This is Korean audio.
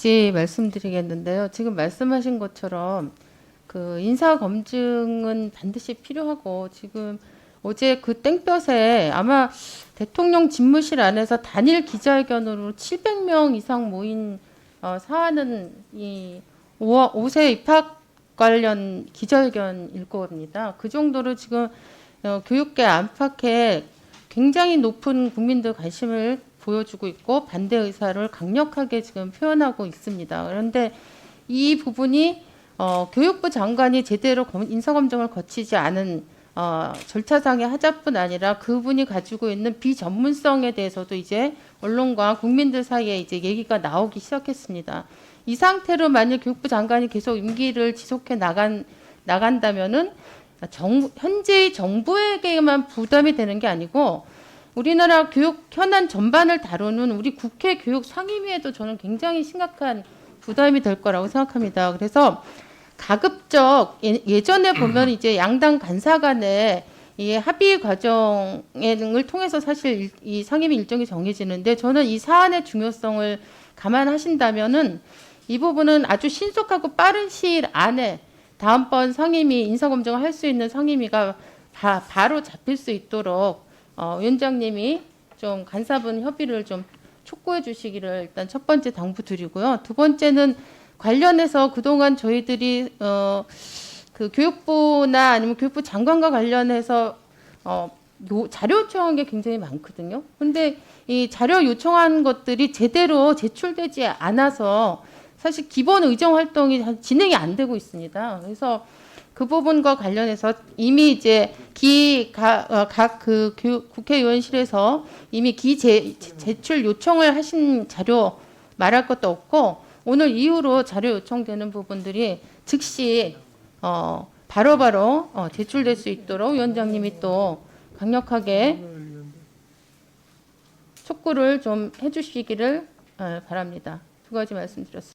가지 말씀드리겠는데요. 지금 말씀하신 것처럼 그 인사 검증은 반드시 필요하고 지금 어제 그 땡볕에 아마 대통령 집무실 안에서 단일 기자회견으로 700명 이상 모인 어, 사안은 이 5, 5세 입학 관련 기자회견일 겁니다. 그 정도로 지금 어, 교육계 안팎에 굉장히 높은 국민들 관심을 보여주고 있고 반대 의사를 강력하게 지금 표현하고 있습니다. 그런데 이 부분이 어, 교육부 장관이 제대로 검- 인사검증을 거치지 않은 어, 절차상의 하자뿐 아니라 그분이 가지고 있는 비전문성에 대해서도 이제 언론과 국민들 사이에 이제 얘기가 나오기 시작했습니다. 이 상태로 만약 교육부 장관이 계속 임기를 지속해 나간 나간다면은 정, 현재의 정부에게만 부담이 되는 게 아니고 우리나라 교육 현안 전반을 다루는 우리 국회 교육 상임위에도 저는 굉장히 심각한 부담이 될 거라고 생각합니다. 그래서 가급적 예- 예전에 보면 이제 양당 간사 간의 이 합의 과정을 통해서 사실 일- 이 상임위 일정이 정해지는데 저는 이 사안의 중요성을 감안하신다면은 이 부분은 아주 신속하고 빠른 시일 안에 다음번 상임위 인사검증을 할 수 있는 상임위가 바, 바로 잡힐 수 있도록 어, 위원장님이 좀 간사분 협의를 좀 촉구해 주시기를 일단 첫 번째 당부 드리고요. 두 번째는 관련해서 그동안 저희들이 어, 그 교육부나 아니면 교육부 장관과 관련해서 어, 요, 자료 요청한 게 굉장히 많거든요. 근데 이 자료 요청한 것들이 제대로 제출되지 않아서 사실 기본 의정 활동이 잘 진행이 안 되고 있습니다. 그래서 그 부분과 관련해서 이미 이제 기각그 국회의원실에서 이미 기제 제출 요청을 하신 자료 말할 것도 없고 오늘 이후로 자료 요청되는 부분들이 즉시 어 바로바로 어, 제출될 수 있도록 위원장님이 또 강력하게 촉구를 좀 해주시기를 어, 바랍니다. 두 가지 말씀드렸습니다.